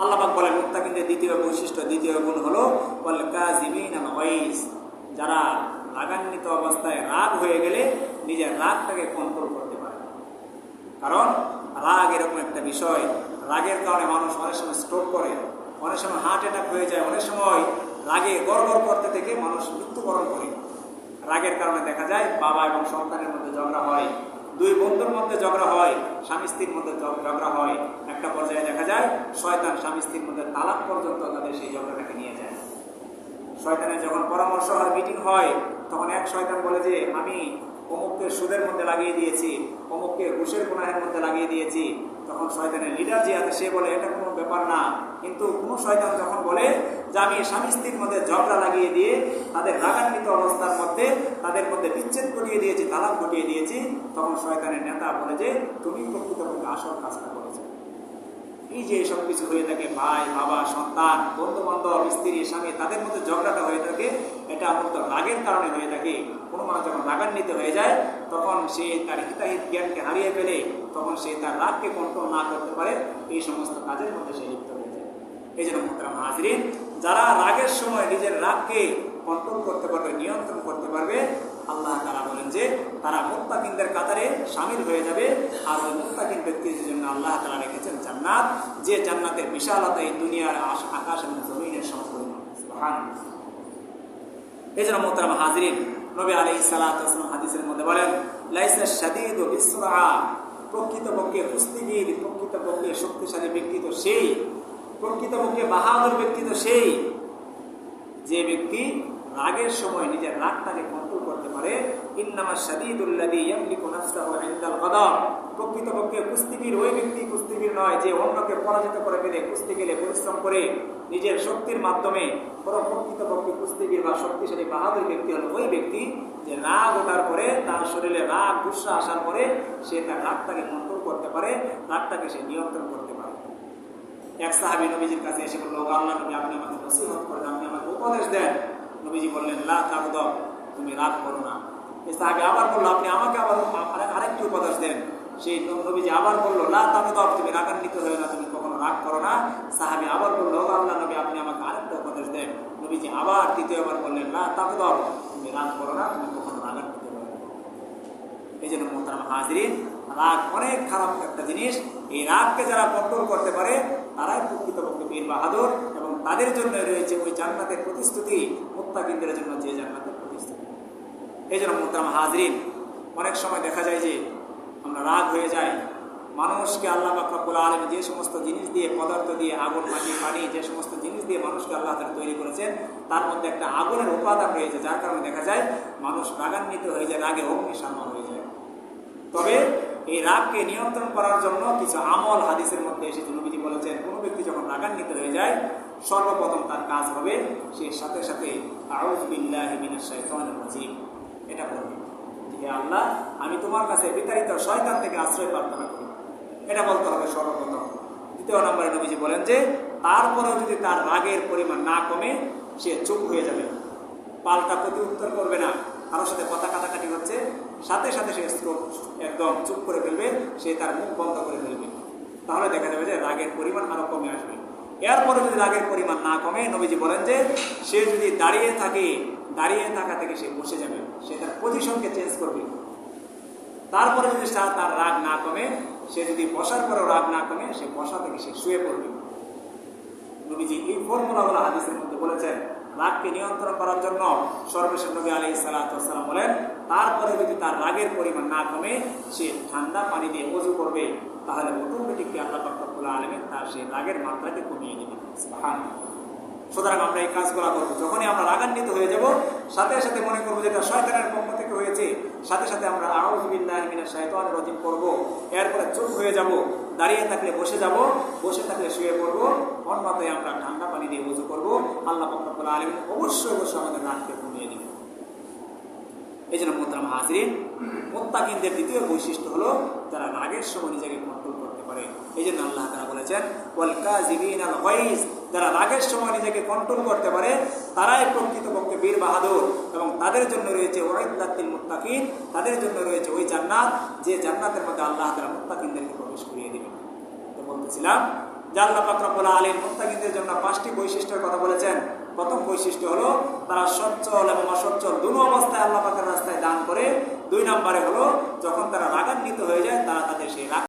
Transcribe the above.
আল্লাহবাক বলেন মুত্তাকিনদের দ্বিতীয় বৈশিষ্ট্য, দ্বিতীয় গুণ হলো যারা রাগান্বিত অবস্থায় রাগ হয়ে গেলে নিজের রাগটাকে কন্ট্রোল করতে পারে কারণ রাগ এরকম একটা বিষয়, রাগের কারণে মানুষ অনেক সময় স্ট্রোক করে, অনেক সময় হার্ট অ্যাটাক হয়ে যায়, অনেক সময় রাগে গড়গড় করতে থেকে মানুষ মৃত্যুবরণ করে। রাগের কারণে দেখা যায়, বাবা এবং সন্তানের মধ্যে ঝগড়া হয়, দুই বন্ধুর মধ্যে ঝগড়া হয় স্বামী স্ত্রীর মধ্যে ঝগ- ঝগড়া হয় একটা পর্যায়ে দেখা যায় শয়তান স্বামী স্ত্রীর মধ্যে তালাক পর্যন্ত তাদের সেই ঝগড়াটাকে নিয়ে যায়। শয়তানের যখন পরামর্শ হয়, মিটিং হয়, তখন এক শয়তান বলে যে, আমি অমুককে সুদের মধ্যে লাগিয়ে দিয়েছি, অমুককে ঘুষের গুনাহের মধ্যে লাগিয়ে দিয়েছি। তখন শয়তানের লিডার যে আছে, সে বলে, এটা কোনো ব্যাপার না। কিন্তু কোনো শয়তান যখন বলে যে, আমি স্বামী স্ত্রীর মধ্যে ঝগড়া লাগিয়ে দিয়ে তাদের রাগান্বিত অবস্থার মধ্যে, তাদের মধ্যে বিচ্ছেদ ঘটিয়ে দিয়েছি, তালাক ঘটিয়ে দিয়েছি, তখন শয়তানের নেতা বলে যে, তুমি প্রকৃতপক্ষে আসল কাজটা করেছ। এই যে সব কিছু হয়ে থাকে, ভাই, বাবা, সন্তান বন্ধু বান্ধব স্ত্রী, স্বামী, তাদের মধ্যে ঝগড়াটা হয়ে থাকে, এটা মূলত রাগের কারণে হয়ে থাকে। কোনো মানুষ যখন রাগান্বিত হয়ে যায়, তখন সে তার হিতাহিত জ্ঞানকে হারিয়ে ফেলে, তখন সে তার রাগকে কন্ট্রোল না করতে পারে, এই সমস্ত কাজের মধ্যে সে লিপ্ত হয়ে যায়। এই জন্য মোহতারাম হাজরিন, যারা রাগের সময় নিজের রাগকে কন্ট্রোল করতে পারবে, নিয়ন্ত্রণ করতে পারবে, আল্লাহ তারা বলেন যে, তারা মুত্তাকিনদের কাতারে সামিল হয়ে যাবে, আর ওই মুত্তাকিন ব্যক্তিদের জন্য আল্লাহ তারা রেখেছেন জান্নাত, যে জান্নাতের বিশালতা এই দুনিয়ার আকাশ এবং জমিনের হাজরিন, নবী আলী সালাম হাদিসের মধ্যে বলেন প্রকৃতপক্ষে প্রকৃতপক্ষে শক্তিশালী ব্যক্তি তো সেই, প্রকৃতপক্ষে বাহাদুর ব্যক্তি তো সেই, যে ব্যক্তি রাগের সময় নিজের রাগটাকে কন্ট্রোল করতে পারে ইন্নামা শাদীদুল্লাযী ইয়ামলিকু নাফসাহু ইনদাল গাদাব প্রকৃতপক্ষে কুস্তিগীর ওই ব্যক্তি কুস্তিগীর নয় যে অন্যকে পরাজিত করে ফেলে কুস্তি গেলে পরিশ্রম করে নিজের শক্তির মাধ্যমে। প্রকৃতপক্ষে কুস্তিগীর বা শক্তিশালী বাহাদুর ব্যক্তি হলো ওই ব্যক্তি যে রাগ ওঠার পরে, তার শরীরে রাগ গুসা আসার পরে সে তার রাগটাকে কন্ট্রোল করতে পারে, রাগটাকে সে নিয়ন্ত্রণ করতে পারে। এক সাহাবি নবীজির কাছে এসে বলল, আল্লাহ নবী, আপনি আমাকে নসিহত করেন, আপনি আমাকে উপদেশ দেন। নবীজি বললেন, লা তুমি রাগ করো না। সাহাবি আবার বলল, আপনি আমাকে আবার আরে- আরেকটি উপদেশ দেন। সেই নবীজি আবার বলল, না লা তাকদব তুমি রাগান্বিত হয়ে না, তুমি কখনো রাগ করো না। সাহাবি আবার বলল আল্লাহ নবী, আপনি আমাকে আরেকটা উপদেশ দেন। নবীজি আবার তৃতীয়বার বললেন লা তাকদব তুমি রাগ করো না, তুমি কখনো রাগান্বিত হয়ে না। এই জন্য মোহতারাম হাজরিন, রাগ অনেক খারাপ একটা জিনিস। এই রাগকে যারা কন্ট্রোল করতে পারে, তারাই প্রকৃতপক্ষে বীর বাহাদুর এবং তাদের জন্য রয়েছে ওই জান্নাতের প্রতিশ্রুতি। মুত্তাকিনদের জন্য যে জান্নাতের প্রতিশ্রুতি। এই জন্য মোহতারাম হাজরিন। অনেক সময় দেখা যায় যে আমরা রাগ হয়ে যাই। মানুষকে আল্লাহ বাকরাবুল আলম যে সমস্ত জিনিস দিয়ে পদার্থ দিয়ে আগুন, মাটি, পানি, যে সমস্ত জিনিস দিয়ে মানুষকে আল্লাহ তালা তৈরি করেছেন, তার মধ্যে একটা আগুনের উপাদান রয়েছে, যার কারণে দেখা যায় মানুষ রাগান্বিত হয়ে যায়, রাগে অগ্নিশামা হয়ে যায়। তবে এই রাগকে নিয়ন্ত্রণ করার জন্য কিছু আমল হাদিসের মধ্যে এসেছে। নবীজি বলেছেন, কোনো ব্যক্তি যখন রাগান্বিত হয়ে যায়, সর্বপ্রথম তার কাজ হবে সে সাথে সাথে আউজ বিল্লাহি মিনাশ শাইতানির রাজিম। এটা বলবে যে আল্লাহ, আমি তোমার কাছে বিতাড়িত শয়তান থেকে আশ্রয় প্রার্থনা করি। এটা বলতে হবে সর্বপ্রথম। দ্বিতীয় নম্বরে নবীজি বলেন যে, তারপরেও যদি তার রাগের পরিমাণ না কমে, সে চুপ হয়ে যাবে। পাল্টা প্রতি উত্তর করবে না। কারোর সাথে কথা কাটাকাটি হচ্ছে, সাথে সাথে সে একদম চুপ করে ফেলবে, সে তার মুখ বন্ধ করে ফেলবে। তাহলে দেখা যাবে যে রাগের পরিমাণ আরও কমে আসবে। এরপরে যদি রাগের পরিমাণ না কমে, নবীজি বলেন যে, সে যদি দাঁড়িয়ে থাকে দাঁড়িয়ে থাকা থেকে সে বসে যাবে। সে তার পজিশনকে চেঞ্জ করবে। তারপরে যদি তার রাগ না কমে, সে যদি বসার পরেও রাগ না কমে, সে বসা থেকে সে শুয়ে পড়বে। নবীজি এই ফর্মুলাগুলো হাদিসের মধ্যে বলেছেন, রাগকে নিয়ন্ত্রণ করার জন্য সর্বশেষ নবী আলী সালাতাম বলেন, তারপরে যদি তার রাগের পরিমাণ না কমে, সে ঠান্ডা পানি দিয়ে অজু করবে, তাহলে অটোমেটিকলি আল্লাহ পাকুল্লাহ আলমিন তার সেই রাগের মাত্রাকে কমিয়ে সুবহানাল্লাহ। সুতরাং আমরা এই কাজগুলো করব। যখনই আমরা রাগান্বিত হয়ে যাব, সাথে সাথে মনে করব যেটা শয়তানের পক্ষ থেকে হয়েছে। সাথে সাথে আমরা আউজবিল্লাহ মিনা শয়তান রজিম করব। এরপরে চুপ হয়ে যাব, দাঁড়িয়ে থাকলে বসে যাব, বসে থাকলে শুয়ে পড়ব। অন্যথায় আমরা ঠান্ডা পানি দিয়ে উজু করব। আল্লাহ পাকুল্লাহ আলমিন অবশ্যই অবশ্যই আমাদের রাগকে কমিয়ে দেবেন। এই জন্য মোত্রাম হাজরিন, মোত্তাকিনদের দ্বিতীয় বৈশিষ্ট্য হলো তারা রাগের সময় নিজেকে কন্ট্রোল করতে পারে। এই জন্য আল্লাহ তারা বলেছেন যারা রাগের সময় নিজেকে কন্ট্রোল করতে পারে, তারাই প্রকৃতপক্ষে বীর বাহাদুর এবং তাদের জন্য রয়েছে ওয়াইদাতিল মুত্তাকিন, তাদের জন্য রয়েছে ওই জান্নাত, যে জান্নাতের মধ্যে আল্লাহ তারা মুত্তাকিনদেরকে প্রবেশ করিয়ে দেবেন। তো বলতেছিলাম জাল্লা পাকরাবুল আলীম মুত্তাকিদের জন্য পাঁচটি বৈশিষ্ট্যের কথা বলেছেন। প্রথম বৈশিষ্ট্য হলো, তারা সচ্ছল এবং অসচ্ছল দুনো অবস্থায় আল্লাহ পাকের রাস্তায় দান করে। দুই নম্বরে হলো, যখন তারা রাগান্বিত হয়ে যায়, তারা তাদের সেই রাগ